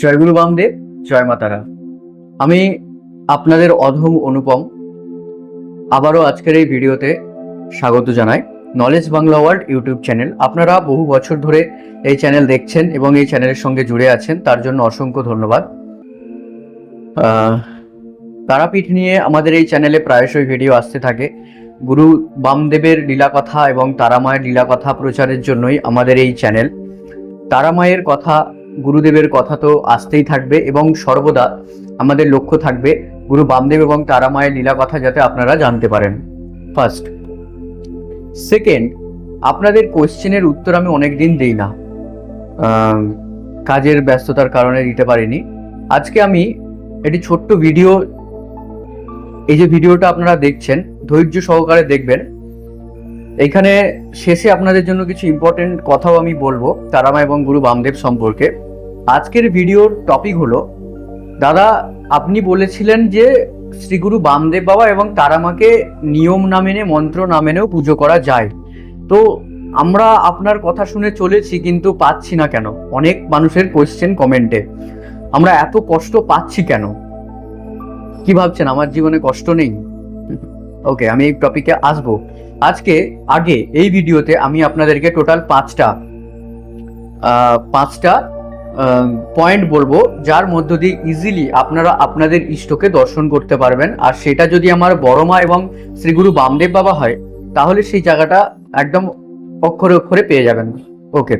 জয় গুরু বামদেব, জয় মাতারা আমি আপনাদের অধম অনুপম। আবারও আজকের এই ভিডিওতে স্বাগত জানাই knowledge Bangla world YouTube channel আপনারা বহু বছর ধরে এই চ্যানেল দেখছেন এবং এই চ্যানেলের সঙ্গে জুড়ে আছেন, তার জন্য অসংখ্য ধন্যবাদ। তারাপীঠ নিয়ে আমাদের এই চ্যানেলে প্রায়শই ভিডিও আসতে থাকে। গুরু বামদেবের লীলা কথা এবং তারামায়ের লীলা কথা প্রচারের জন্যই আমাদের এই চ্যানেল তারামায়ের কথা গুরুদেবের কথা তো আসতেই থাকবে এবং সর্বদা আমাদের লক্ষ্য থাকবে গুরু বামদেব এবং তারামায়ের লীলা কথা যাতে আপনারা জানতে পারেন। ফার্স্ট সেকেন্ড আপনাদের কোশ্চেনের উত্তর আমি অনেক দিন দিই না। কাজের ব্যস্ততার কারণে দিতে পারিনি। আজকে আমি একটি ছোট্ট ভিডিও এই যে ভিডিওটা আপনারা দেখছেন, ধৈর্য সহকারে দেখবেন। এখানে শেষে আপনাদের জন্য কিছু ইম্পর্টেন্ট কথাও আমি বলব, তারামা এবং গুরু বামদেব সম্পর্কে। আজকের ভিডিওর টপিক হলো, দাদা আপনি বলেছিলেন যে শ্রীগুরু বামদেব বাবা এবং তারামাকে নিয়ম না মেনে, মন্ত্র না মেনেও পুজো করা যায়। তো আমরা আপনার কথা শুনে চলেছি কিন্তু পাচ্ছি না কেন? অনেক মানুষের কোয়েশ্চেন কমেন্টে আমরা এত কষ্ট পাচ্ছি কেন? কি ভাবছেন? আমার জীবনে কষ্ট নেই? ওকে আমি এই টপিকে আসব। আজকে, আগে এই ভিডিওতে আমি আপনাদেরকে টোটাল পাঁচটা পাঁচটা পয়েন্ট বলব, যার মধ্য দিয়ে ইজিলি আপনারা আপনাদের ইষ্টকে দর্শন করতে পারবেন। আর সেটা যদি আমার বড় মা এবং শ্রীগুরু বামদেব বাবা হয়, তাহলে সেই জায়গাটা একদম অক্ষরে অক্ষরে পেয়ে যাবেন। ওকে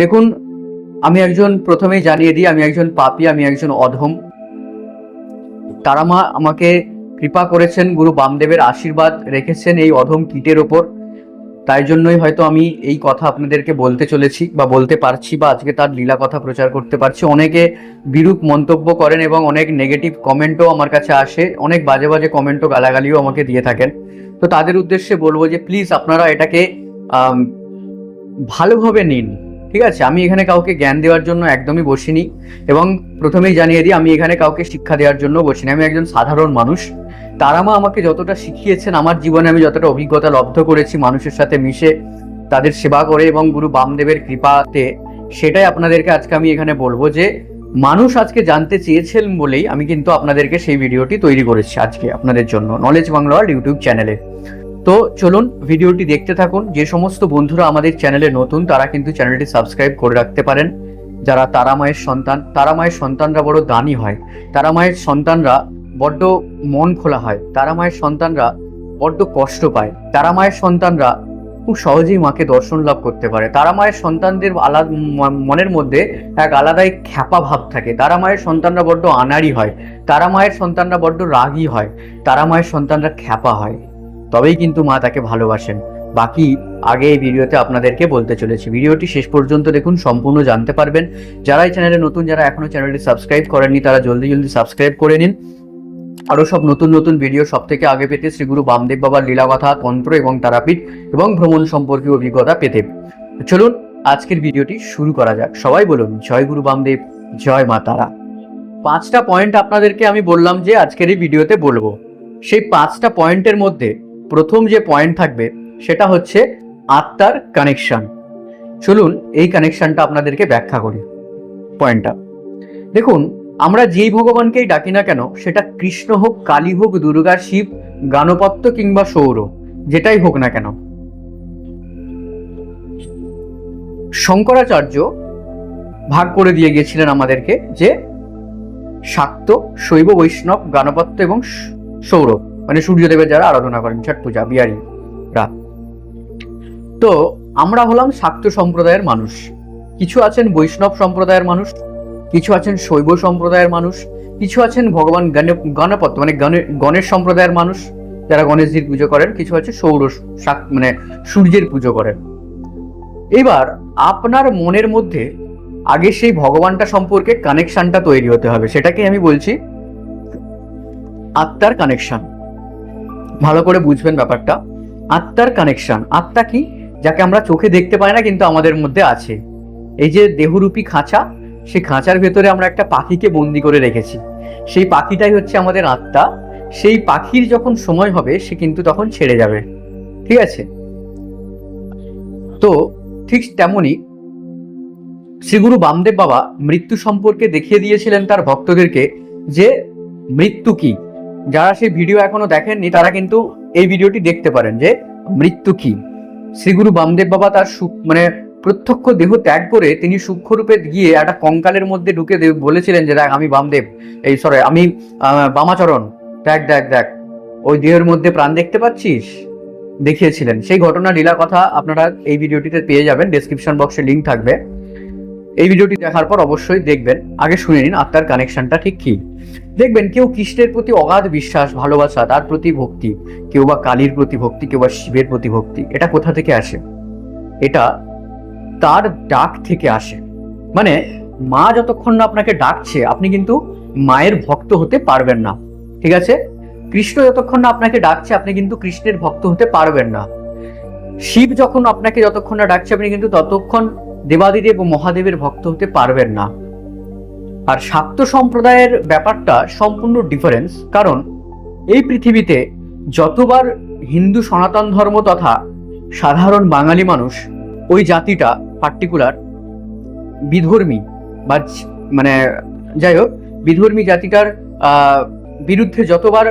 দেখুন, আমি একজন, প্রথমেই জানিয়ে দিই, আমি একজন পাপী, আমি একজন অধম। তারা মা আমাকে কৃপা করেছেন, গুরু বামদেবের আশীর্বাদ রেখেছেন এই অধম কীটের ওপর। তাই জন্যই হয়তো আমি এই কথা আপনাদেরকে বলতে চলেছি বা বলতে পারছি বা আজকে তার লীলা কথা প্রচার করতে পারছি। অনেকে বিরূপ মন্তব্য করেন এবং অনেক নেগেটিভ কমেন্টও আমার কাছে আসে। অনেক বাজে বাজে কমেন্টও গালাগালিও আমাকে দিয়ে থাকেন। তো তাদের উদ্দেশ্যে বলব যে প্লিজ আপনারা এটাকে ভালোভাবে নিন। ঠিক আছে? আমি এখানে কাউকে জ্ঞান দেওয়ার জন্য একদমই বসিনি এবং প্রথমেই জানিয়ে দিই, আমি এখানে কাউকে শিক্ষা দেওয়ার জন্য বসিনি। আমি একজন সাধারণ মানুষ। তারামা আমাকে যতটা শিখিয়েছেন, আমার জীবনে আমি যতটা অভিজ্ঞতা লব্ধ করেছি মানুষের সাথে মিশে, তাদের সেবা করে এবং গুরু বামদেবের কৃপাতে, সেটাই আপনাদেরকে আজকে আমি এখানে বলব যে, মানুষ আজকে জানতে চেয়েছেন বলেই আমি কিন্তু আপনাদেরকে সেই ভিডিওটি তৈরি করেছি আজকে আপনাদের জন্য। নলেজ বাংলা ইউটিউব চ্যানেলে তো চলুন ভিডিওটি দেখতে থাকুন। যে সমস্ত বন্ধুরা আমাদের চ্যানেলে নতুন, তারা কিন্তু চ্যানেলটি সাবস্ক্রাইব করে রাখতে পারেন। যারা তারা মায়ের সন্তান, তারা মায়ের সন্তানরা বড় দানি হয়। তারা মায়ের সন্তানরা বড্ড মন খোলা হয়। তারা মায়ের সন্তানরা বড্ড কষ্ট পায়। তারা মায়ের সন্তানরা খুব সহজেই মাকে দর্শন লাভ করতে পারে। তারা মায়ের সন্তানদের আলাদা মনের মধ্যে এক আলাদাই খ্যাপা ভাব থাকে। তারা মায়ের সন্তানরা বড্ড আনাড়ি হয়। তারা মায়ের সন্তানরা বড্ড রাগী হয়। তারা মায়ের সন্তানরা খ্যাপা হয়। তবেই কিন্তু মা তাকে ভালোবাসেন। বাকি, আগে এই ভিডিওতে আপনাদেরকে বলতে চলেছি। ভিডিওটি শেষ পর্যন্ত দেখুন, সম্পূর্ণ জানতে পারবেন। যারা এই চ্যানেলে নতুন, যারা এখনও চ্যানেলটি সাবস্ক্রাইব করেননি, তারা জলদি জলদি সাবস্ক্রাইব করে নিন। আরও সব নতুন নতুন ভিডিও সব থেকে আগে পেতে শ্রী গুরু বামদেব বাবার লীলাকথা, তন্ত্র এবং তারাপীঠ এবং ভ্রমণ সম্পর্কীয় অভিজ্ঞতা পেতে। চলুন, আজকের ভিডিওটি শুরু করা যাক। সবাই বলুন, জয় গুরু বামদেব, জয় মা তারা। পাঁচটা পয়েন্ট আপনাদেরকে আমি বললাম যে আজকের এই ভিডিওতে বলব। সেই পাঁচটা পয়েন্টের মধ্যে প্রথম যে পয়েন্ট থাকবে, সেটা হচ্ছে আত্মার কানেকশন চলুন এই কানেকশনটা আপনাদেরকে ব্যাখ্যা করি পয়েন্টটা দেখুন, আমরা যেই ভগবানকেই ডাকি না কেন, সেটা কৃষ্ণ হোক, কালী হোক, দুর্গা, শিব, গানপত্য কিংবা সৌর, যেটাই হোক না কেন। শঙ্করাচার্য ভাগ করে দিয়ে গিয়েছিলেন আমাদেরকে যে শাক্ত শৈব, বৈষ্ণব, গানপত্য এবং সৌরভ মানে সূর্যদেবের যারা আরাধনা করেন, ছট পূজা বিহারীরা তো আমরা হলাম শাক্ত সম্প্রদায়ের মানুষ। কিছু আছেন বৈষ্ণব সম্প্রদায়ের মানুষ, কিছু আছেন শৈব সম্প্রদায়ের মানুষ, কিছু আছেন ভগবান গণে- গণপত মানে গণে- গণেশ সম্প্রদায়ের মানুষ যারা গণেশজির পুজো করেন, কিছু আছে সৌর মানে সূর্যের পুজো করেন। এবার আপনার মনের মধ্যে আগে সেই ভগবানটা সম্পর্কে কানেকশনটা তৈরি হতে হবে সেটাকে আমি বলছি আত্মার কানেকশন ভালো করে বুঝবেন ব্যাপারটা। আত্মার কানেকশন আত্মা কি? যাকে আমরা চোখে দেখতে পাই না, কিন্তু আমাদের মধ্যে আছে। এই যে দেহরূপী খাঁচা সেই খাঁচার ভেতরে আমরা একটা পাখিকে বন্দি করে রেখেছি। সেই পাখিটাই হচ্ছে আমাদের আত্মা। সেই পাখির যখন সময় হবে, সে কিন্তু তখন ছেড়ে যাবে। ঠিক আছে? তো ঠিক তেমনই শ্রীগুরু বামদেব বাবা মৃত্যু সম্পর্কে দেখিয়ে দিয়েছিলেন তার ভক্তদেরকে যে মৃত্যু কি? যারা সেই ভিডিও এখনও দেখেননি, তারা কিন্তু এই ভিডিওটি দেখতে পারেন যে মৃত্যু কি। শ্রীগুরু বামদেব বাবা তার মানে প্রত্যক্ষ দেহ ত্যাগ করে তিনি সূক্ষ্মরূপে গিয়ে একটা কঙ্কালের মধ্যে ঢুকে বলেছিলেন যে, দেখ, আমি বামদেব। এই সরে আমি বামাচরণ। দেখ দেখ দেখ। ওই দেহের মধ্যে প্রাণ দেখতে পাচ্ছিস? দেখিয়েছিলেন। সেই ঘটনা লীলা কথা আপনারা এই ভিডিওটিতে পেয়ে যাবেন। ডেসক্রিপশন বক্সে লিংক থাকবে। এই ভিডিওটি দেখার পর অবশ্যই দেখবেন। আগে শুনে নিন আত্মার কানেকশনটা ঠিক কি। দেখবেন, কেউ কৃষ্ণের প্রতি অগাধ বিশ্বাস, ভালোবাসা, তার প্রতি ভক্তি, কেউ বা কালীর প্রতি ভক্তি, কেউ বা শিবের প্রতি ভক্তি, এটা কোথা থেকে আসে? এটা তার ডাক থেকে আসে। মানে মা যতক্ষণ না আপনাকে ডাকছে, আপনি কিন্তু মায়ের ভক্ত হতে পারবেন না। ঠিক আছে? কৃষ্ণ যতক্ষণ না আপনাকে ডাকছে, আপনি কিন্তু কৃষ্ণের ভক্ত হতে পারবেন না। শিব যখন আপনাকে যতক্ষণ না ডাকছে, আপনি কিন্তু ততক্ষণ দেবাদিদেব মহাদেবের ভক্ত হতে পারবেন না। আর শাক্ত সম্প্রদায়ের ব্যাপারটা সম্পূর্ণ ডিফারেন্স কারণ এই পৃথিবীতে যতবার হিন্দু সনাতন ধর্ম তথা সাধারণ বাঙালি মানুষ ওই জাতিটা পার্টিকুলার বিধর্মী বা মানে যাই হোক, বিধর্মী জাতিটার বিরুদ্ধে যতবার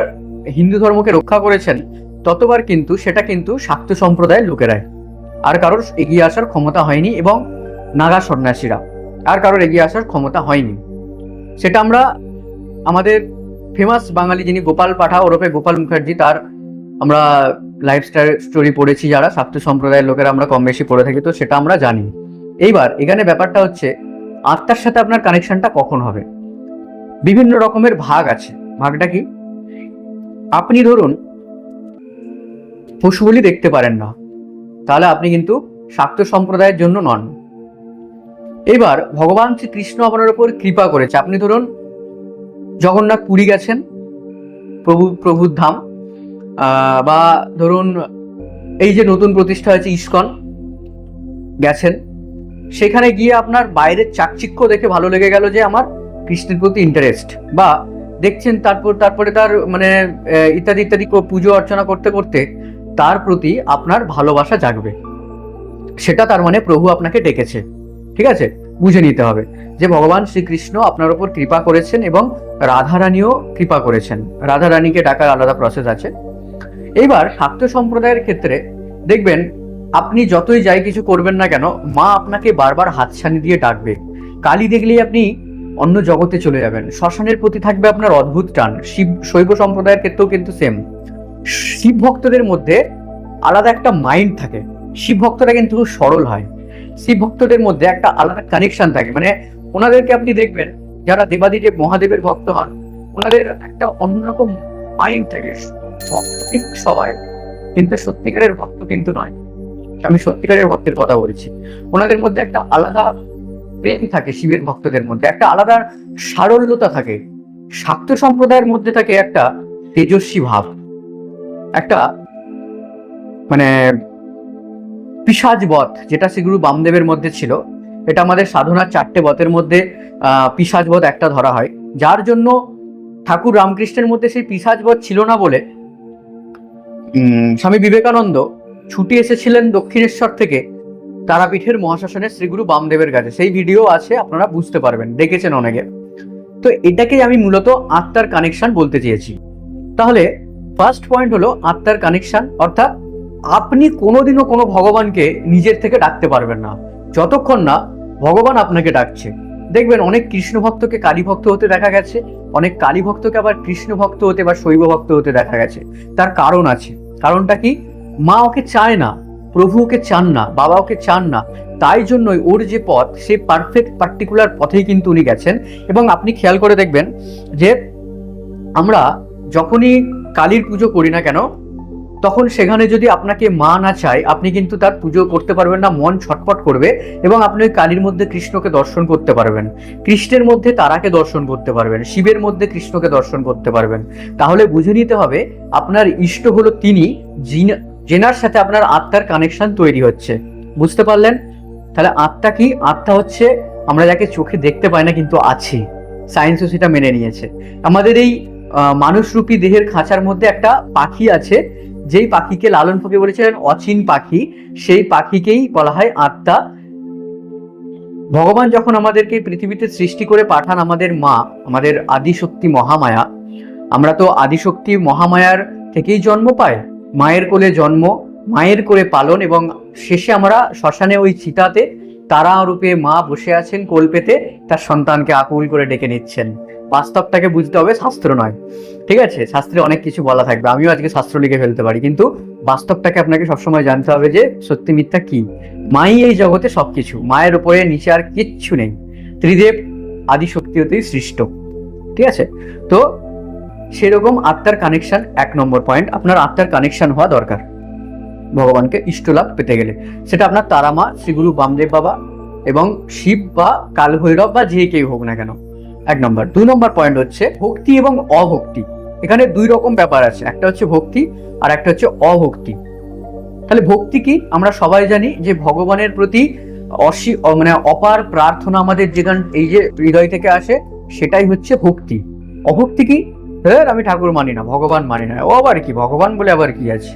হিন্দু ধর্মকে রক্ষা করেছেন, ততবার কিন্তু সেটা কিন্তু শাক্ত সম্প্রদায়ের লোকেরাই। আর কারোর এগিয়ে আসার ক্ষমতা হয়নি এবং নাগা সন্ন্যাসীরা। আর কারোর এগিয়ে আসার ক্ষমতা হয়নি। সেটা আমরা আমাদের ফেমাস বাঙালি যিনি গোপাল পাঠা ওরফে গোপাল মুখার্জি, তার আমরা লাইফস্টাইল স্টোরি পড়েছি যারা শাক্ত সম্প্রদায়ের লোকেরা আমরা কম বেশি পড়ে থাকি, তো সেটা আমরা জানি। এইবার এখানে ব্যাপারটা হচ্ছে, আত্মার সাথে আপনার কানেকশনটা কখন হবে? বিভিন্ন রকমের ভাগ আছে। ভাগটা কি? আপনি ধরুন পশু বলি দেখতে পারেন না। তাহলে আপনি কিন্তু শাক্ত সম্প্রদায়ের জন্য নন। এবার ভগবান শ্রীকৃষ্ণ আপনার উপর কৃপা করেছে। আপনি ধরুন, জগন্নাথ পুরী গেছেন, প্রভু, প্রভুর ধাম বা ধরুন, এই যে নতুন প্রতিষ্ঠা হয়েছে ইস্কন, গেছেন। সেখানে গিয়ে আপনার বাইরের চাকচিক্য দেখে ভালো লেগে গেল যে আমার কৃষ্ণের প্রতি ইন্টারেস্ট বা দেখছেন তারপর, তারপরে তার মানে ইত্যাদি ইত্যাদি পুজো অর্চনা করতে করতে তার প্রতি আপনার ভালোবাসা জাগবে। সেটা তার মানে প্রভু আপনাকে ডেকেছে। ঠিক আছে? বুঝে নিতে হবে যে ভগবান শ্রীকৃষ্ণ আপনার উপর কৃপা করেছেন এবং রাধারানীও কৃপা করেছেন। রাধারানীকে ডাকার আলাদা প্রসেস আছে। এইবার শাক্ত সম্প্রদায়ের ক্ষেত্রে দেখবেন, আপনি যতই যাই কিছু করবেন না কেন, মা আপনাকে বারবার হাতছানি দিয়ে ডাকবে। কালী দেখলেই আপনি অন্য জগতে চলে যাবেন। শ্মশানের প্রতি থাকবে আপনার অদ্ভুত টান। শিব, শৈব সম্প্রদায়ের ক্ষেত্রেও কিন্তু সেম শিব ভক্তদের মধ্যে আলাদা একটা মাইন্ড থাকে। শিব ভক্তরা কিন্তু সরল হয়। শিব ভক্তদের মধ্যে একটা আলাদা কানেকশন থাকে। মানে ওনাদেরকে আপনি দেখবেন, যারা দেবাদিদেব মহাদেবের ভক্ত হন, ওনাদের একটা অন্যরকম মাইন্ড থাকে। সবাই, কিন্তু সত্যিকারের ভক্ত কিন্তু নয়। আমি সত্যিকারের ভক্তের কথা বলছি। ওনাদের মধ্যে একটা আলাদা প্রেম থাকে শিবের ভক্তদের মধ্যে। একটা আলাদা সারল্যতা থাকে। শাক্ত সম্প্রদায়ের মধ্যে থাকে একটা তেজস্বী ভাব। একটা মানে পিসাজ বধ যেটা শ্রীগুরু বামদেবের মধ্যে ছিল এটা আমাদের সাধনার চারটে বতের মধ্যে আহ, পিসাজ বধ একটা ধরা হয়। যার জন্য ঠাকুর রামকৃষ্ণের মধ্যে সেই পিসাজ বধ ছিল না বলে স্বামী বিবেকানন্দ ছুটি এসেছিলেন দক্ষিণেশ্বর থেকে তারাপীঠের মহাশাসনে শ্রীগুরু বামদেবের কাছে। সেই ভিডিও আছে আপনারা বুঝতে পারবেন দেখেছেন অনেকে। তো এটাকেই আমি মূলত আত্মার কানেকশন বলতে চেয়েছি। তাহলে ফার্স্ট পয়েন্ট হলো আত্মার কানেকশন অর্থাৎ আপনি কোনোদিনও কোনো ভগবানকে নিজের থেকে ডাকতে পারবেন না। যতক্ষণ না ভগবান আপনাকে ডাকছে। দেখবেন অনেক কৃষ্ণ ভক্তকে কালী ভক্ত হতে দেখা গেছে, অনেক কালী ভক্তকে আবার কৃষ্ণ ভক্ত হতে বা শৈব ভক্ত হতে দেখা গেছে। তার কারণ আছে। কারণটা কি? মা ওকে চায় না, প্রভু ওকে চান না, বাবা ওকে চান না। তাই জন্যই ওর যে পথ, সে পারফেক্ট পার্টিকুলার পথেই কিন্তু উনি গেছেন। এবং আপনি খেয়াল করে দেখবেন যে আমরা যখনই কালীর পুজো করি না কেন তখন সেখানে যদি আপনাকে মা না চায়, আপনি কিন্তু তার পুজো করতে পারবেন না, মন ছটপট করবে এবং আপনি ওই কালীর মধ্যে কৃষ্ণকে দর্শন করতে পারবেন। কৃষ্ণের মধ্যে তারাকে দর্শন করতে পারবেন, শিবের মধ্যে কৃষ্ণকে দর্শন করতে পারবেন। তাহলে বুঝে নিতে হবে, আপনার ইষ্ট হলো তিনি যিনি- যেনার সাথে আপনার আত্মার কানেকশন তৈরি হচ্ছে। বুঝতে পারলেন? তাহলে আত্মা কি? আত্মা হচ্ছে, আমরা যাকে চোখে দেখতে পাই না কিন্তু আছি। সায়েন্সও সেটা মেনে নিয়েছে। আমাদের এই মানুষরূপী দেহের খাঁচার মধ্যে একটা পাখি আছে যেই পাখিকে লালন ফকির বলেছিলেন, অচিন পাখি, সেই পাখিকেই বলা হয় আত্মা। ভগবান যখন আমাদেরকে পৃথিবীতে সৃষ্টি করে পাঠান আমাদের মা, আমাদের আদিশক্তি মহামায়া, আমরা তো আদিশক্তি মহামায়ার থেকেই জন্ম পাই। মায়ের কোলে জন্ম, মায়ের কোলে পালন এবং শেষে আমরা শ্মশানে ওই চিতাতে তারা রূপে মা বসে আছেন কোল পেতে, তার সন্তানকে আকুল করে ডেকে নিচ্ছেন। বাস্তবটাকে বুঝতে হবে শাস্ত্র নয়। ঠিক আছে? শাস্ত্রে অনেক কিছু বলা থাকবে। আমিও আজকে শাস্ত্র লিখে ফেলতে পারি। কিন্তু বাস্তবটাকে আপনাকে সবসময় জানতে হবে যে সত্যি মিথ্যা কি? মাই এই জগতে সবকিছু। মায়ের উপরে, নিচে আর কিচ্ছু নেই। ত্রিদেব আদি শক্তি হতেই সৃষ্ট। ঠিক আছে? তো সেরকম আত্মার কানেকশন এক নম্বর পয়েন্ট আপনার আত্মার কানেকশন হওয়া দরকার। ভগবানকে ইষ্টলাভ পেতে গেলে। সেটা আপনার তারামা, শ্রীগুরু বামদেব বাবা এবং শিব বা কালভৈরব বা যে কেউ হোক না কেন। এক নম্বর। দুই নম্বর পয়েন্ট হচ্ছে ভক্তি এবং অভক্তি। এখানে দুই রকম ব্যাপার আছে। একটা হচ্ছে ভক্তি আর একটা হচ্ছে অভক্তি। তাহলে ভক্তি কি? আমরা সবাই জানি যে ভগবানের প্রতি অসী মানে অপার প্রার্থনা আমাদের যেখান এই যে হৃদয় থেকে আসে, সেটাই হচ্ছে ভক্তি। অভক্তি কি? হ্যাঁ আমি ঠাকুর মানি না, ভগবান মানি না। ও আবার কি? ভগবান বলে আবার কি আছে?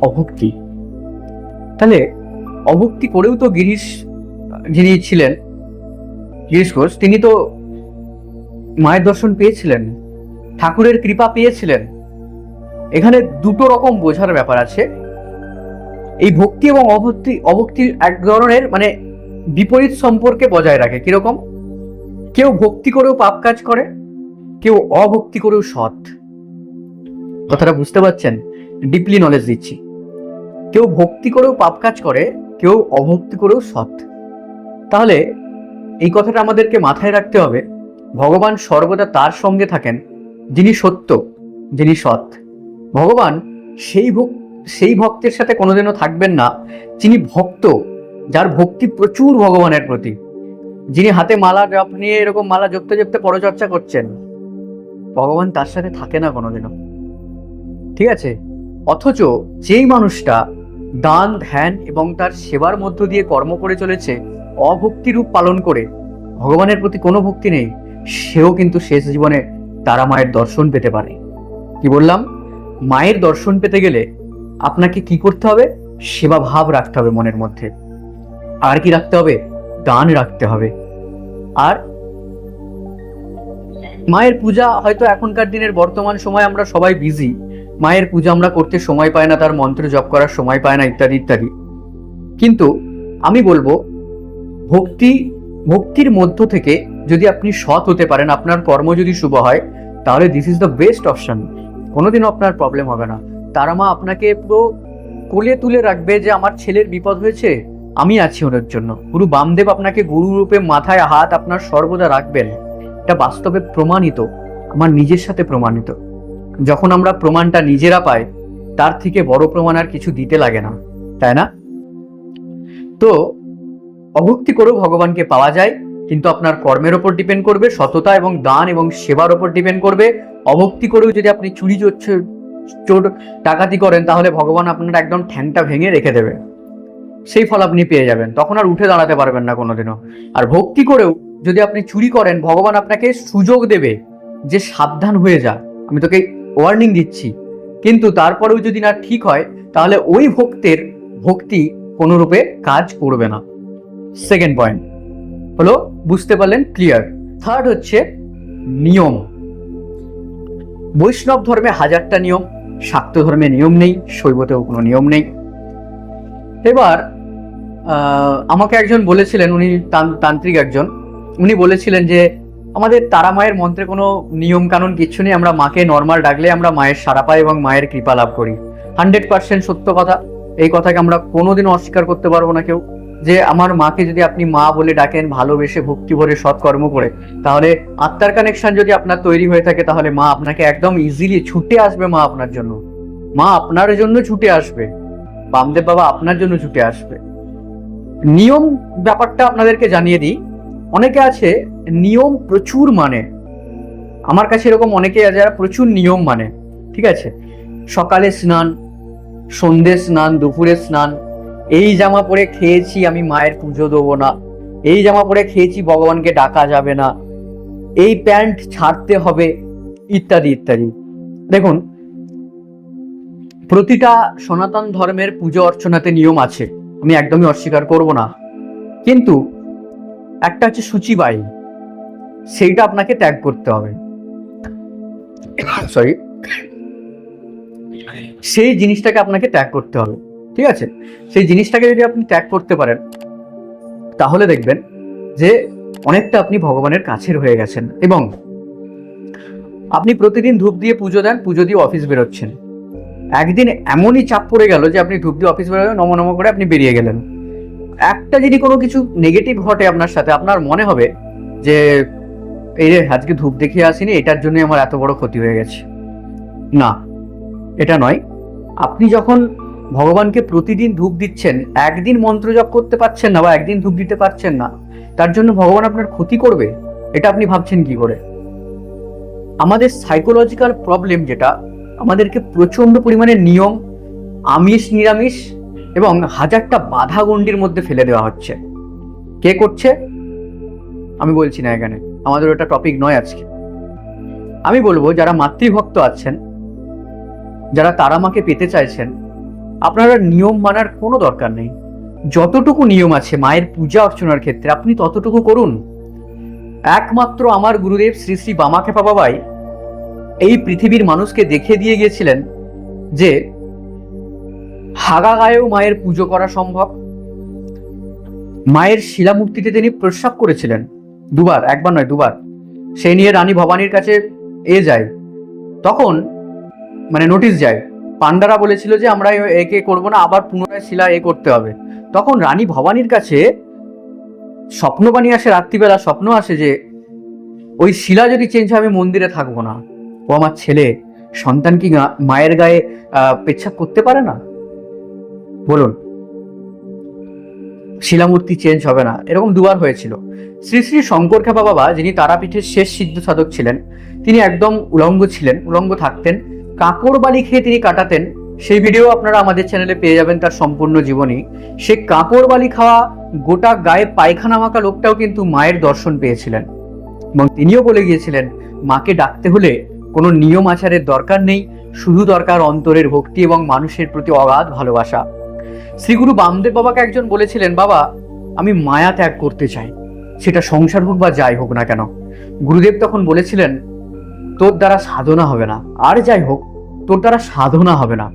অভক্তি। তাহলে অভক্তি করেও তো গিরিশ যিনি ছিলেন গিরিশ ঘোষ, তিনি তো মায়ের দর্শন পেয়েছিলেন, ঠাকুরের কৃপা পেয়েছিলেন। এখানে দুটো রকম বোঝার ব্যাপার আছে। এই ভক্তি এবং অভক্তি অভক্তির এক ধরনের মানে বিপরীত সম্পর্কে বজায় রাখে। কীরকম? কেউ ভক্তি করেও পাপ কাজ করে, কেউ অভক্তি করেও সৎ। কথাটা বুঝতে পারছেন? ডিপলি নলেজ দিচ্ছি। কেউ ভক্তি করেও পাপ কাজ করে, কেউ অভক্তি করেও সৎ। তাহলে এই কথাটা আমাদেরকে মাথায় রাখতে হবে। ভগবান সর্বদা তার সঙ্গে থাকেন, যিনি সত্য, যিনি সৎ। ভগবান সেই সেই ভক্তের সাথে কোনোদিনও থাকবেন না, যিনি ভক্ত, যার ভক্তি প্রচুর ভগবানের প্রতি। যিনি হাতে মালা জপ নিয়ে এরকম মালা জপতে জপতে পরচর্চা করছেন, ভগবান তার সাথে থাকে না কোনোদিনও। ঠিক আছে? অথচ যেই মানুষটা দান, ধ্যান এবং তার সেবার মধ্য দিয়ে কর্ম করে চলেছে অভক্তি রূপ পালন করে ভগবানের প্রতি কোনো ভক্তি নেই, সেও কিন্তু শেষ জীবনে তারা মায়ের দর্শন পেতে পারে। কি বললাম? মায়ের দর্শন পেতে গেলে আপনাকে কি করতে হবে? সেবা ভাব রাখতে হবে মনের মধ্যে। আর কি রাখতে হবে? দান রাখতে হবে। আর মায়ের পূজা হয়তো এখনকার দিনের বর্তমান সময় আমরা সবাই বিজি মায়ের পূজা আমরা করতে সময় পাই না, তার মন্ত্র জপ করার সময় পায় না, ইত্যাদি ইত্যাদি। কিন্তু আমি বলব ভক্তি, ভক্তির মধ্য থেকে যদি আপনি সৎ হতে পারেন, আপনার কর্ম যদি শুভ হয়, তাহলে this is the best option কোনোদিনও আপনার প্রবলেম হবে না। তারা মা আপনাকে পুরো কোলে তুলে রাখবে যে আমার ছেলের বিপদ হয়েছে, আমি আছি ওনার জন্য। গুরু বামদেব আপনাকে গুরু রূপে মাথায় হাত আপনার সর্বদা রাখবেন। এটা বাস্তবে প্রমাণিত, আমার নিজের সাথে প্রমাণিত। যখন আমরা প্রমাণটা নিজেরা পাই, তার থেকে বড় প্রমাণ আর কিছু দিতে লাগে না। তাই না? তো অভক্তি করেও ভগবানকে পাওয়া যায়, কিন্তু আপনার কর্মের ওপর ডিপেন্ড করবে, সততা এবং দান এবং সেবার ওপর ডিপেন্ড করবে। অভক্তি করেও যদি আপনি চুরি চোর চোর ডাকাতি করেন, তাহলে ভগবান আপনার একদম ঠ্যাংটা ভেঙে রেখে দেবে। সেই ফল আপনি পেয়ে যাবেন। তখন আর উঠে দাঁড়াতে পারবেন না কোনোদিনও। আর ভক্তি করেও যদি আপনি চুরি করেন, ভগবান আপনাকে সুযোগ দেবে যে সাবধান হয়ে যা। আমি তোকে ওয়ার্নিং দিচ্ছি। কিন্তু তারপরেও যদি না ঠিক হয়, তাহলে ওই ভক্তের ভক্তি কোনোরূপে কাজ করবে না। সেকেন্ড পয়েন্ট হলো, বুঝতে পারলেন ক্লিয়ার থার্ড হচ্ছে, নিয়ম। বৈষ্ণব ধর্মে হাজারটা নিয়ম, শাক্ত ধর্মে নিয়ম নেই, শৈবতেও কোনো নিয়ম নেই। এবার আমাকে একজন বলেছিলেন, উনি তান্ত্রিক একজন। উনি বলেছিলেন যে, আমাদের তারা মায়ের মন্ত্রে কোনো নিয়ম কানুন কিচ্ছু নেই, আমরা মাকে নর্মাল ডাকলে আমরা মায়ের সারা পাই এবং মায়ের কৃপা লাভ করি। হান্ড্রেড পার্সেন্ট সত্য কথা। এই কথাকে আমরা কোনোদিনও অস্বীকার করতে পারব না কেউ। যে আমার মাকে যদি আপনি মা বলে ডাকেন, ভালোবেসে ভক্তি ভরে সৎকর্ম করে, তাহলে আত্মার কানেকশন যদি আপনার তৈরি হয়ে থাকে, তাহলে মা আপনাকে একদম ইজিলি ছুটে আসবে মা আপনার জন্য। মা আপনার জন্য ছুটে আসবে। বামদেব বাবা আপনার জন্য ছুটে আসবে। নিয়ম ব্যাপারটা আপনাদেরকে জানিয়ে দিই। অনেকে আছে, নিয়ম প্রচুর মানে। আমার কাছে এরকম অনেকে আছে যারা প্রচুর নিয়ম মানে। ঠিক আছে? সকালে স্নান, সন্ধ্যে স্নান, দুপুরে স্নান এই জামা পরে খেয়েছি আমি মায়ের পুজো দেবো না। এই জামা পরে খেয়েছি ভগবানকে ডাকা যাবে না। এই প্যান্ট ছাড়তে হবে, ইত্যাদি ইত্যাদি। দেখুন, প্রতিটা সনাতন ধর্মের পুজো অর্চনাতে নিয়ম আছে। আমি একদমই অস্বীকার করব না। কিন্তু একটা হচ্ছে সূচিবাই সেইটা আপনাকে ত্যাগ করতে হবে। সরি সেই জিনিসটাকে আপনাকে ত্যাগ করতে হবে। ঠিক আছে? সেই জিনিসটাকে যদি আপনি ত্যাগ করতে পারেন, তাহলে দেখবেন যে অনেকটা আপনি ভগবানের কাছের হয়ে গেছেন এবং আপনি প্রতিদিন ধূপ দিয়ে পুজো দেন, পুজো দিয়ে অফিস বেরোচ্ছেন। একদিন এমনই চাপ পড়ে গেল যে আপনি ধূপ দিয়ে অফিস বেরোবেন নম নম করে আপনি বেরিয়ে গেলেন। একটা যদি কোনো কিছু নেগেটিভ ঘটে আপনার সাথে, আপনার মনে হবে যে, এই রে, আজকে ধূপ দেখিয়ে আসিনি, এটার জন্য আমার এত বড় ক্ষতি হয়ে গেছে। না, এটা নয়। আপনি যখন ভগবানকে প্রতিদিন ধূপ দিচ্ছেন, একদিন মন্ত্র জপ করতে পারছেন না বা একদিন ধূপ দিতে পারছেন না, তার জন্য ভগবান আপনার ক্ষতি করবে? এটা আপনি ভাবছেন কি করে? আমাদের সাইকোলজিক্যাল প্রবলেম যেটা, আমাদেরকে প্রচণ্ড পরিমাণে নিয়ম, আমিষ, নিরামিষ এবং হাজারটা বাধা গণ্ডির মধ্যে ফেলে দেওয়া হচ্ছে। কে করছে? আমি বলছি না এখানে, আমাদের ওটা টপিক নয় আজকে। আমি বলব, যারা মাতৃভক্ত আছেন, যারা তারামাকে পেতে চাইছেন আপনারা নিয়ম মানার কোনো দরকার নেই। যতটুকু নিয়ম আছে মায়ের পূজা অর্চনার ক্ষেত্রে আপনি ততটুকু করুন। একমাত্র আমার গুরুদেব শ্রী শ্রী বামাখেপা বাবাই এই পৃথিবীর মানুষকে দেখে দিয়ে গিয়েছিলেন যে হাগা গায়েও মায়ের পুজো করা সম্ভব। মায়ের শিলামূর্তিতে তিনি প্রস্রাব করেছিলেন। দুবার, একবার নয়, দুবার। সেই নিয়ে রানী ভবানীর কাছে এ যায়। তখন মানে নোটিশ যায় পান্ডারা বলেছিল যে আমরা একে করব না, আবার পুনরায় শিলা এ করতে হবে। তখন রানী ভবানীর কাছে স্বপ্নবাণী আসে, রাত্রিবেলা স্বপ্ন আসে যে, ওই শিলা যদি চেঞ্জ হয়, আমি মন্দিরে থাকব না। ও আমার ছেলে, সন্তান কি মায়ের গায়ে পেচ্ছাপ করতে পারে না? বলুন। শিলামূর্তি চেঞ্জ হবে না। এরকম দুবার হয়েছিল। শ্রী শ্রী শঙ্কর খেপা বাবা, যিনি তারাপীঠের শেষ সিদ্ধ সাধক ছিলেন, তিনি একদম উলঙ্গ ছিলেন, উলঙ্গ থাকতেন। কাপড় বালি খেয়ে তিনি কাটাতেন, সেই ভিডিও আপনারা আমাদের চ্যানেলে পেয়ে যাবেন তার সম্পূর্ণ জীবনী। সে কাপড় বালি খাওয়া গোটা গায়ে পায়খানা মাখা লোকটাও কিন্তু মায়ের দর্শন পেয়েছিলেন। এবং তিনিও বলে গিয়েছিলেন, মাকে ডাকতে হলে কোনো নিয়ম আচারের দরকার নেই, শুধু দরকার অন্তরের ভক্তি এবং মানুষের প্রতি অগাধ ভালোবাসা। শ্রীগুরু বামদেব বাবাকে একজন বলেছিলেন, বাবা, আমি মায়া ত্যাগ করতে চাই, সেটা সংসার হোক বা যাই হোক না কেন। গুরুদেব তখন বলেছিলেন, তোর দ্বারা সাধনা হবে না, আর যাই হোক তোর দ্বারা সাধনা হবে না।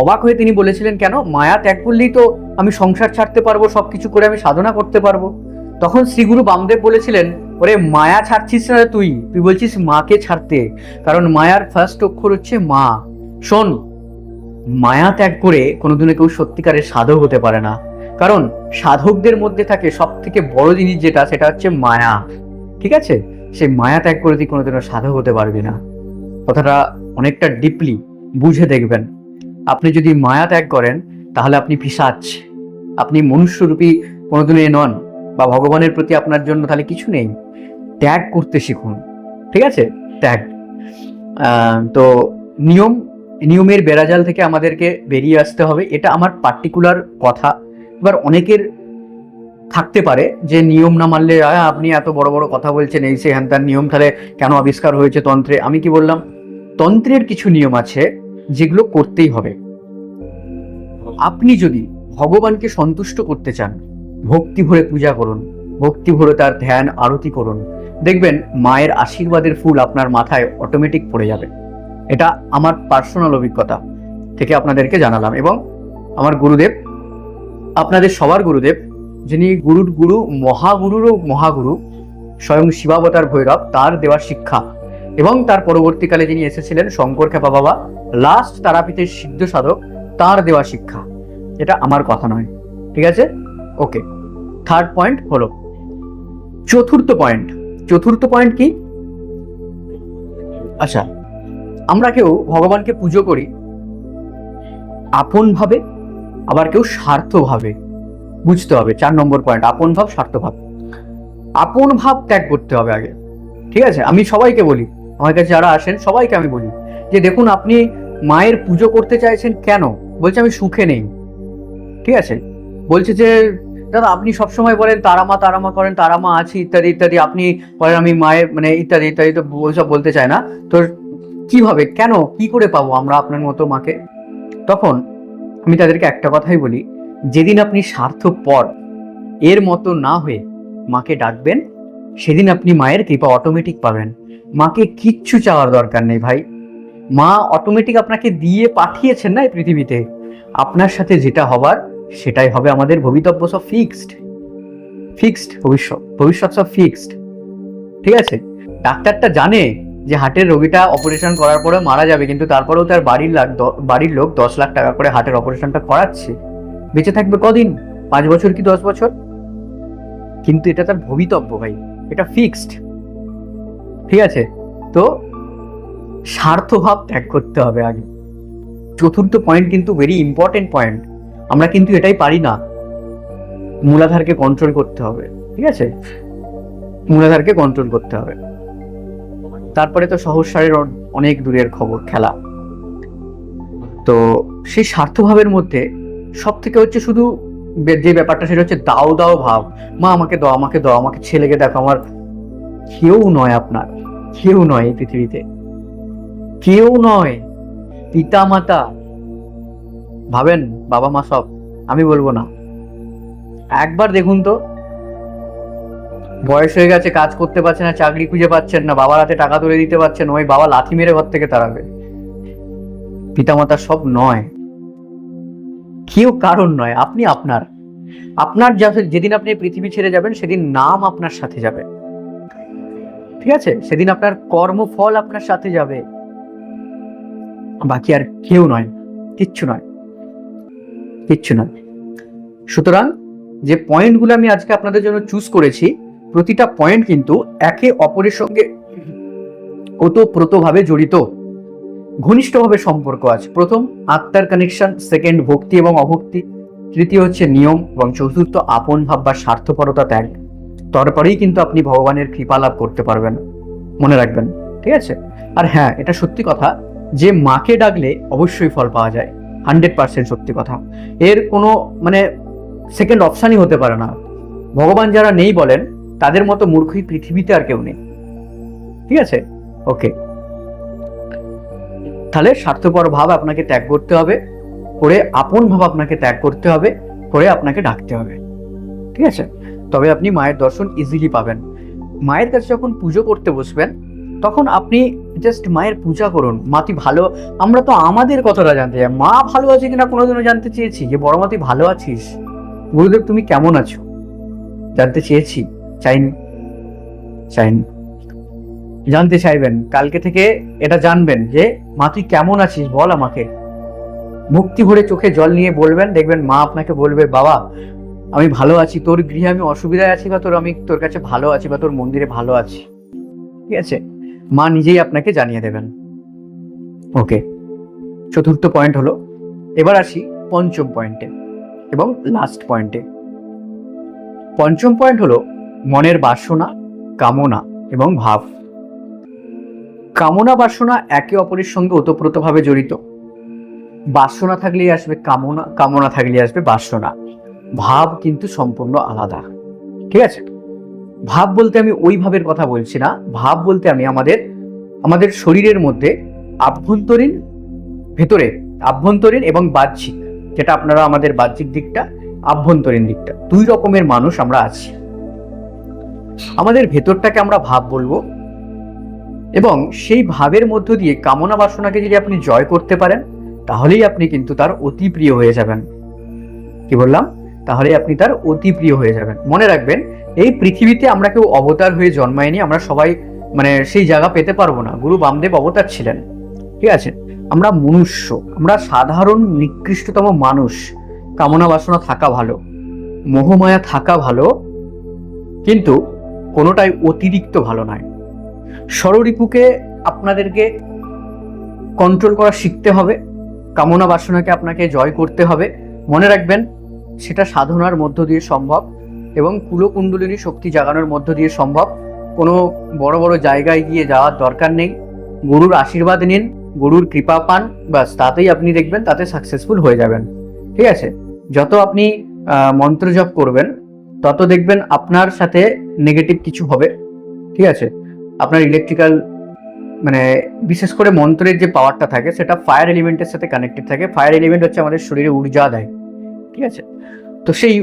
অবাক হয়ে তিনি বলেছিলেন, কেন? মায়া ত্যাগ করলেই তো আমি সংসার ছাড়তে পারব, সবকিছু করে আমি সাধনা করতে পারব। তখন শ্রীগুরু বামদেব বলেছিলেন, ওরে, মায়া ছাড়ছিস না তুই। তুই বলছিস মাকে ছাড়তে, কারণ মায়ার ফার্স্ট অক্ষর হচ্ছে মা। শোন, মায়া ত্যাগ করে কোনোদিনও কেউ সত্যিকারের সাধক হতে পারে না। কারণ সাধকদের মধ্যে থাকে সব থেকে বড় জিনিস যেটা, সেটা হচ্ছে মায়া। ঠিক আছে? সেই মায়া ত্যাগ করে তুই কোনোদিনও সাধক হতে পারবি না। কথাটা অনেকটা ডিপলি বুঝে দেখবেন। আপনি যদি মায়া ত্যাগ করেন, তাহলে আপনি পিসাচ। আপনি মনুষ্যরূপী কোনোদিনও এ নন বা ভগবানের প্রতি আপনার জন্য তাহলে কিছু নেই। ত্যাগ করতে শিখুন, ঠিক আছে? ত্যাগ। তো নিয়ম, নিয়মের বেড়াজাল থেকে আমাদেরকে বেরিয়ে আসতে হবে। এটা আমার পার্টিকুলার কথা। এবার অনেকের থাকতে পারে যে নিয়ম না মানলে আপনি এত বড় বড় কথা বলছেন, এই সে হ্যান তার নিয়ম, তাহলে কেন আবিষ্কার হয়েছে তন্ত্রে? আমি কি বললাম? তন্ত্রের কিছু নিয়ম আছে যেগুলো করতেই হবে। আপনি যদি ভগবানকে সন্তুষ্ট করতে চান, ভক্তি ভরে পূজা করুন, ভক্তি ভরে তার ধ্যান, আরতি করুন, দেখবেন মায়ের আশীর্বাদের ফুল আপনার মাথায় অটোমেটিক পড়ে যাবে। এটা আমার পার্সোনাল অভিজ্ঞতা থেকে আপনাদেরকে জানালাম এবং আমার গুরুদেব, আপনাদের সবার গুরুদেব, যিনি গুরুর গুরু, মহাগুরুরও মহাগুরু, স্বয়ং শিবাবতার ভৈরব, তার দেওয়া শিক্ষা এবং তার পরবর্তীকালে যিনি এসেছিলেন, শঙ্কর খেপা বাবা লাস্ট তারাপীঠের সিদ্ধ সাধক, তার দেওয়া শিক্ষা। এটা আমার কথা নয়। ঠিক আছে? ওকে থার্ড পয়েন্ট হলো, চতুর্থ পয়েন্ট চতুর্থ পয়েন্ট কি? আচ্ছা আমরা কেউ ভগবানকে পুজো করি, আপন ভাবে, আবার কেউ স্বার্থ ভাবে। বুঝতে হবে, চার নম্বর পয়েন্ট আপন ভাব স্বার্থ ভাব। আপন ভাব ত্যাগ করতে হবে আগে। ঠিক আছে? আমি সবাইকে বলি আমার কাছে যারা আসেন, সবাইকে আমি বলি যে দেখুন, আপনি মায়ের পুজো করতে চাইছেন কেন? বলছে, আমি সুখে নেই। ঠিক আছে? বলছে যে, দাদা, আপনি সবসময় বলেন, তারামা তারামা করেন, তারামা আছি, ইত্যাদি ইত্যাদি। আপনি বলেন, আমি মায়ের মানে ইত্যাদি ইত্যাদি তো ওইসব বলতে চায় না। তো কীভাবে কেন? কি করে পাবো আমরা আপনার মতো মাকে? তখন আমি তাদেরকে একটা কথাই বলি, যেদিন আপনি স্বার্থপর, এর মতো না হয়ে মাকে ডাকবেন, সেদিন আপনি মায়ের কৃপা অটোমেটিক পাবেন। মাকে কিচ্ছু চাওয়ার দরকার নেই ভাই। মা অটোমেটিক আপনাকে দিয়ে পাঠিয়েছেন না এই পৃথিবীতে। আপনার সাথে যেটা হবার, সেটাই হবে আমাদের ভবিতব্য সব ফিক্সড ফিক্সড ভবিষ্যৎ ভবিষ্যৎ সব ফিক্সড ঠিক আছে? ডাক্তারটা জানে যে হার্টের রোগীটা অপারেশন করার পরে মারা যাবে, কিন্তু তারপরেও তার বাড়ির লাখ বাড়ির লোক দশ লাখ টাকা করে হার্টের অপারেশনটা করাচ্ছে। বেঁচে থাকবে কদিন? পাঁচ বছর কি দশ বছর? কিন্তু এটা তার ভবিতব্য ভাই। এটা ফিক্সড ঠিক আছে? তো স্বার্থভাব ত্যাগ করতে হবে আগে। চতুর্থ পয়েন্ট কিন্তু ভেরি ইম্পর্টেন্ট পয়েন্ট আমরা কিন্তু এটাই পারি না। মূলাধারকে কন্ট্রোল করতে হবে, ঠিক আছে? মূলাধারকে কন্ট্রোল করতে হবে। তারপরে তো সহস্রারের অ- অনেক দূরের খবর, খেলা। তো সেই স্বার্থভাবের মধ্যে সব থেকে হচ্ছে শুধু যে ব্যাপারটা সেটা হচ্ছে দাও দাও ভাব। মা, আমাকে দাও আমাকে দাও, আমাকে ছেলেকে দেখো, আমার কেউ নয় আপনার। কেউ নয় এই পৃথিবীতে। কেউ নয়। পিতা মাতা ভাবেন বাবা মা সব, আমি বলব না। একবার দেখুন তো। বয়স হয়ে গেছে, কাজ করতে পারছে না, চাকরি খুঁজে পাচ্ছেন না, বাবার হাতে টাকা তুলে দিতে পারছেন ওই বাবা লাথি মেরে ঘর থেকে তাড়াবে। পিতামাতা সব নয়। কেউ কারণ নয়, আপনি আপনার। আপনার যেদিন আপনি পৃথিবী ছেড়ে যাবেন, সেদিন নাম আপনার সাথে যাবে। ঠিক আছে? সেদিন আপনার কর্মফল আপনার সাথে যাবে। বাকি আর কেউ নয়, কিচ্ছু নয় কিচ্ছু নয়। সুতরাং যে পয়েন্টগুলো আমি আজকে আপনাদের জন্য চুজ করেছি, প্রতিটা পয়েন্ট কিন্তু একে অপরের সঙ্গে ওতপ্রোতভাবে জড়িত। ঘনিষ্ঠভাবে সম্পর্ক আছে। প্রথম, আত্মার কানেকশন সেকেন্ড ভক্তি এবং অভক্তি। তৃতীয় হচ্ছে নিয়ম এবং চতুর্থ, আপন ভাব বা স্বার্থপরতা ত্যাগ। তারপরেই কিন্তু আপনি ভগবানের কৃপা লাভ করতে পারবেন। মনে রাখবেন, ঠিক আছে? আর হ্যাঁ এটা সত্যি কথা, যে মাকে ডাকলে অবশ্যই ফল পাওয়া যায়। হান্ড্রেড পার্সেন্ট সত্যি কথা। এর কোনো মানে সেকেন্ড অপশানই হতে পারে না। ভগবান যারা নেই বলেন, তাদের মতো মূর্খই পৃথিবীতে আর কেউ নেই। ঠিক আছে? ওকে। তাহলে স্বার্থপর ভাব আপনাকে ত্যাগ করতে হবে, করে আপন ভাব আপনাকে ত্যাগ করতে হবে, করে আপনাকে ডাকতে হবে। ঠিক আছে? তবে আপনি মায়ের দর্শন ইজিলি পাবেন। মায়ের কাছে যখন পুজো করতে বসবেন, তখন আপনি জাস্ট মায়ের পূজা করুন। মাতি ভালো, আমরা তো আমাদের কথাটা জানতে চাই। মা ভালো আছে কিনা কোনোদিনও জানতে চেয়েছি যে, বড় মা, তুই ভালো আছিস? গুরুদেব, তুমি কেমন আছো? জানতে চেয়েছি। চাইনি। চাইনি। জানতে চাইবেন। কালকে থেকে এটা জানবেন যে, মা, তুই কেমন আছিস? বল আমাকে। মুক্তি ভরে চোখে জল নিয়ে বলবেন, দেখবেন মা আপনাকে বলবে, বাবা আমি ভালো আছি। তোর গৃহে আমি অসুবিধায় আছি বা তোর আমি তোর কাছে ভালো আছি বা তোর মন্দিরে ভালো আছি? ঠিক আছে? মা নিজেই আপনাকে জানিয়ে দেবেন। ওকে। চতুর্থ পয়েন্ট হলো, এবার আসি পঞ্চম পয়েন্টে এবং লাস্ট পয়েন্টে পঞ্চম পয়েন্ট হলো, মনের বাসনা, কামনা এবং ভাব। কামনা, বাসনা একে অপরের সঙ্গে ওতপ্রোতভাবে জড়িত। বাসনা থাকলেই আসবে কামনা কামনা থাকলেই আসবে বাসনা। ভাব কিন্তু সম্পূর্ণ আলাদা। ঠিক আছে? ভাব বলতে আমি ওই ভাবের কথা বলছি না। ভাব বলতে আমি আমাদের আমাদের শরীরের মধ্যে আভ্যন্তরীণ, ভেতরে আভ্যন্তরীণ এবং বাহ্যিক, যেটা আপনারা আমাদের বাহ্যিক দিকটা, আভ্যন্তরীণ দিকটা, দুই রকমের মানুষ আমরা আছি। আমাদের ভেতরটাকে আমরা ভাব বলব এবং সেই ভাবের মধ্য দিয়ে কামনা বাসনাকে যদি আপনি জয় করতে পারেন, তাহলেই আপনি কিন্তু তার অতি প্রিয় হয়ে যাবেন। কি বললাম? তাহলে আপনি তার অতি প্রিয় হয়ে যাবেন। মনে রাখবেন, এই পৃথিবীতে আমরা কেউ অবতার হয়ে জন্মায়নি, আমরা সবাই মানে সেই জায়গা পেতে পারব না। গুরু বামদেব অবতার ছিলেন, ঠিক আছে? আমরা মনুষ্য, আমরা সাধারণ নিকৃষ্টতম মানুষ। কামনা বাসনা থাকা ভালো, মোহমায়া থাকা ভালো, কিন্তু কোনোটাই অতিরিক্ত ভালো নয়। ষড়রিপুকে আপনাদেরকে কন্ট্রোল করা শিখতে হবে, কামনা বাসনাকে আপনাকে জয় করতে হবে। মনে রাখবেন সেটা সাধনার মধ্য দিয়ে সম্ভব এবং কুলকুণ্ডলিনী শক্তি জাগানোর মধ্য দিয়ে সম্ভব। কোনো বড় বড় জায়গায় গিয়ে যাওয়ার দরকার নেই। গুরুর আশীর্বাদ নিন, গুরুর কৃপা পান বাস তাতেই আপনি দেখবেন তাতে সাকসেসফুল হয়ে যাবেন। ঠিক আছে? যত আপনি মন্ত্র জপ করবেন, তত দেখবেন আপনার সাথে নেগেটিভ কিছু হবে। ঠিক আছে? আপনার ইলেকট্রিক্যাল মানে বিশেষ করে মন্ত্রের যে পাওয়ারটা থাকে, সেটা ফায়ার এলিমেন্টের সাথে কানেক্টেড থাকে। ফায়ার এলিমেন্ট হচ্ছে আমাদের শরীরে ঊর্জা দেয়। ঠিক আছে? তো সেই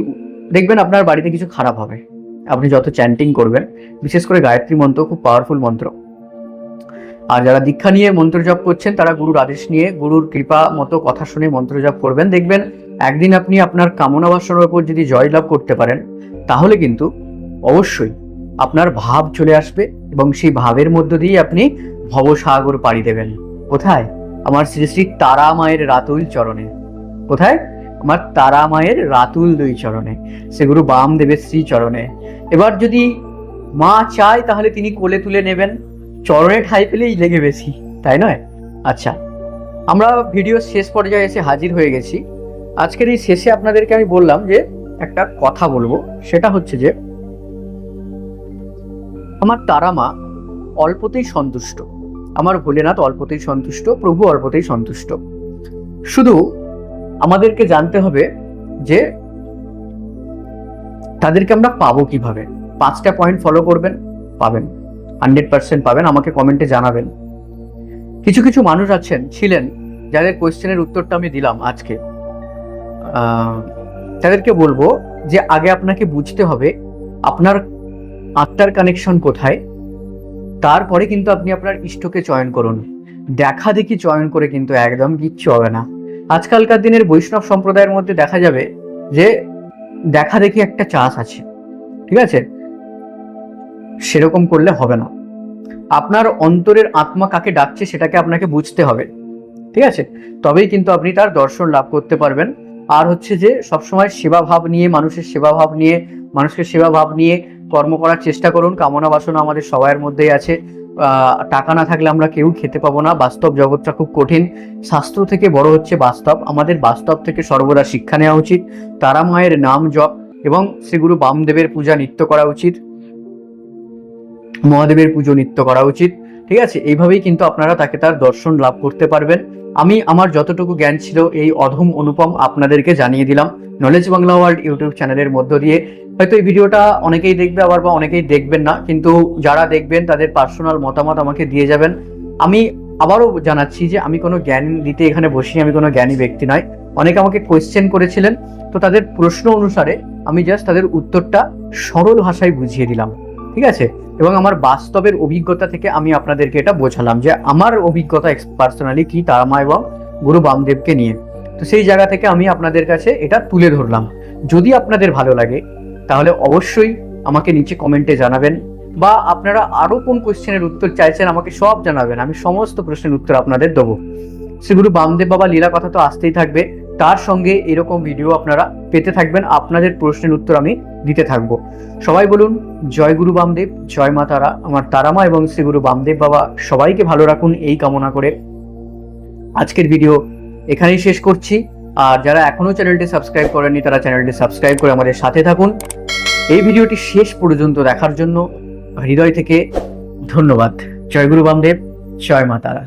দেখবেন আপনার বাড়িতে কিছু খারাপ হবে। আপনি যত চ্যান্টিং করবেন, বিশেষ করে গায়ত্রী মন্ত্র খুব পাওয়ারফুল মন্ত্র। আর যারা দীক্ষা নিয়ে মন্ত্র জপ করছেন, তারা গুরুর আদেশ নিয়ে, গুরুর কৃপা মতো কথা শুনে মন্ত্র জপ করবেন। দেখবেন একদিন আপনি আপনার কামনা বাসনার উপর যদি জয় লাভ করতে পারেন, তাহলে কিন্তু অবশ্যই আপনার ভাব চলে আসবে এবং সেই ভাবের মধ্য দিয়ে আপনি ভবসাগর পাড়ি দেবেন। কোথায়? আমার শ্রী শ্রী তারা মায়ের রাতুল চরণে। কোথায়? আমার তারা মায়ের রাতুল দুই চরণে সেগুরু বাম দেবের শ্রী চরণে। এবার যদি মা চায় তাহলে তিনি কোলে তুলে নেবেন। চরণে ঠাই পেলেই লেগে বেশি, তাই নয়? আচ্ছা আমরা ভিডিও শেষ পর্যায়ে এসে হাজির হয়ে গেছি। আজকের এই শেষে আপনাদেরকে আমি বললাম যে একটা কথা বলব, সেটা হচ্ছে যে আমার তারা মা অল্পতেই সন্তুষ্ট। আমার ভোলেনাথ অল্পতেই সন্তুষ্ট, প্রভু অল্পতেই সন্তুষ্ট। শুধু আমাদেরকে জানতে হবে যে তাদেরকে আমরা পাবো কীভাবে? পাঁচটা পয়েন্ট ফলো করবেন, পাবেন। হান্ড্রেড পার্সেন্ট পাবেন, আমাকে কমেন্টে জানাবেন। কিছু কিছু মানুষ আছেন, ছিলেন, যাদের কোয়েশ্চেনের উত্তরটা আমি দিলাম আজকে। তাদেরকে বলব যে আগে আপনাকে বুঝতে হবে আপনার আত্মার কানেকশন কোথায়, তারপরে কিন্তু আপনি আপনার ইষ্টকে চয়ন করুন। দেখা দেখি চয়ন করে কিন্তু একদম কিচ্ছু হবে না। আজকালকার দিনের বৈষ্ণব সম্প্রদায়ের মধ্যে দেখা যাবে যে দেখা দেখি একটা চাষ আছে, ঠিক আছে? সেরকম করলে হবে না। আপনার অন্তরের আত্মা কাকে ডাকছে সেটাকে আপনাকে বুঝতে হবে, ঠিক আছে? তবেই কিন্তু আপনি তার দর্শন লাভ করতে পারবেন। আর হচ্ছে যে সবসময় সেবা ভাব নিয়ে, মানুষের সেবা ভাব নিয়ে, মানুষকে সেবা ভাব নিয়ে কর্ম করার চেষ্টা করুন। কামনা বাসনা আমাদের সবাইয়ের মধ্যেই আছে। টাকা না থাকলে আমরা কেউ খেতে পাবো না। বাস্তব জগৎটা খুব কঠিন। শাস্ত্র থেকে বড় হচ্ছে বাস্তব। আমাদের বাস্তব থেকে সর্বদা শিক্ষা নেওয়া উচিত। তারা মায়ের নাম জপ এবং শ্রীগুরু বামদেবের পূজা নিত্য করা উচিত। মহাদেবের পুজো নিত্য করা উচিত। ঠিক আছে? এইভাবেই কিন্তু আপনারা তাকে তার দর্শন লাভ করতে পারবেন। আমি আমার যতটুকু জ্ঞান ছিল এই অধম অনুপম আপনাদেরকে জানিয়ে দিলাম। নলেজ বাংলা ওয়ার্ল্ড ইউটিউব চ্যানেলের মধ্য দিয়ে হয়তো এই ভিডিওটা অনেকেই দেখবে আবার বা অনেকেই দেখবেন না, কিন্তু যারা দেখবেন তাদের পার্সোনাল মতামত আমাকে দিয়ে যাবেন। আমি আবারও জানাচ্ছি যে আমি কোনো জ্ঞান দিতে এখানে বসি, আমি কোনো জ্ঞানী ব্যক্তি নয়। অনেকে আমাকে কোয়েশ্চেন করেছিলেন, তো তাদের প্রশ্ন অনুসারে আমি জাস্ট তাদের উত্তরটা সরল ভাষায় বুঝিয়ে দিলাম, ঠিক আছে? এবং আমার বাস্তবের অভিজ্ঞতা থেকে আমি আপনাদেরকে এটা বোঝালাম যে আমার অভিজ্ঞতা পার্সোনালি কি তারামা এবং গুরু বামদেবকে নিয়ে। তো সেই জায়গা থেকে আমি আপনাদের কাছে এটা তুলে ধরলাম। যদি আপনাদের ভালো লাগে তাহলে অবশ্যই আমাকে নিচে কমেন্টে জানাবেন বা আপনারা আরও কোন কোয়েশ্চেনের উত্তর চাইছেন আমাকে সব জানাবেন। আমি সমস্ত প্রশ্নের উত্তর আপনাদের দেবো। শ্রী গুরু বামদেব বাবা লীলা কথা তো আসতেই থাকবে। তার সঙ্গে এরকম ভিডিও আপনারা পেতে থাকবেন। আপনাদের প্রশ্নের উত্তর আমি দিতে থাকব। সবাই বলুন, জয় গুরু বামদেব, জয় মা তারা। আমার তারামা এবং শ্রী গুরু বামদেব বাবা সবাইকে ভালো রাখুন, এই কামনা করে আজকের ভিডিও এখানেই শেষ করছি। আর যারা এখনও চ্যানেলটি সাবস্ক্রাইব করেননি, তারা চ্যানেলটি সাবস্ক্রাইব করে আমাদের সাথে থাকুন। এই ভিডিওটি শেষ পর্যন্ত দেখার জন্য হৃদয় থেকে ধন্যবাদ। জয় গুরু বামদেব, জয় মা তারা।